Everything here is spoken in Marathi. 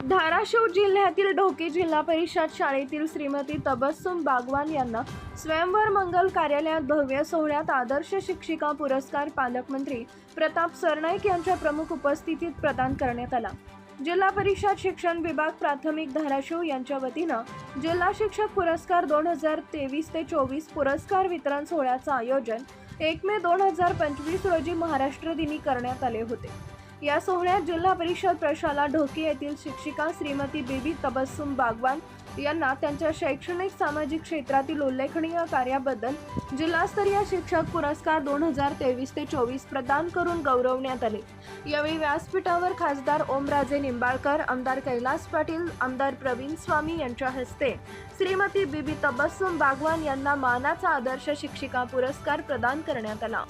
धाराशिव जिल्ह्यातील ढोकी जिल्हा परिषद शाळेतील श्रीमती तबस्सुम बागवान यांना स्वयंवर मंगल कार्यालयात भव्य सोहळ्यात आदर्श शिक्षिका पुरस्कार पालकमंत्री प्रताप सरनाईक यांच्या प्रमुख उपस्थितीत प्रदान करण्यात आला. जिल्हा परिषद शिक्षण विभाग प्राथमिक धाराशिव यांच्या वतीनं जिल्हा शिक्षक पुरस्कार दोन हजार तेवीस ते चोवीस पुरस्कार वितरण सोहळ्याचं आयोजन एक मे दोन हजार पंचवीस रोजी महाराष्ट्र दिनी करण्यात आले होते. या सोहळ्यात जिल्हा परिषद प्रशाला ढोके येथील शिक्षिका श्रीमती बेबी तबस्सुम बागवान यांना त्यांच्या शैक्षणिक सामाजिक क्षेत्रातील उल्लेखनीय कार्याबद्दल जिल्हास्तरीय शिक्षक पुरस्कार दोन हजार तेवीस ते चोवीस प्रदान करून गौरवण्यात आले. यावेळी व्यासपीठावर खासदार ओमराजे निंबाळकर आमदार कैलास पाटील आमदार प्रवीण स्वामी यांच्या हस्ते श्रीमती बीबी तबस्सुम बागवान यांना मानाचा आदर्श शिक्षिका पुरस्कार प्रदान करण्यात आला.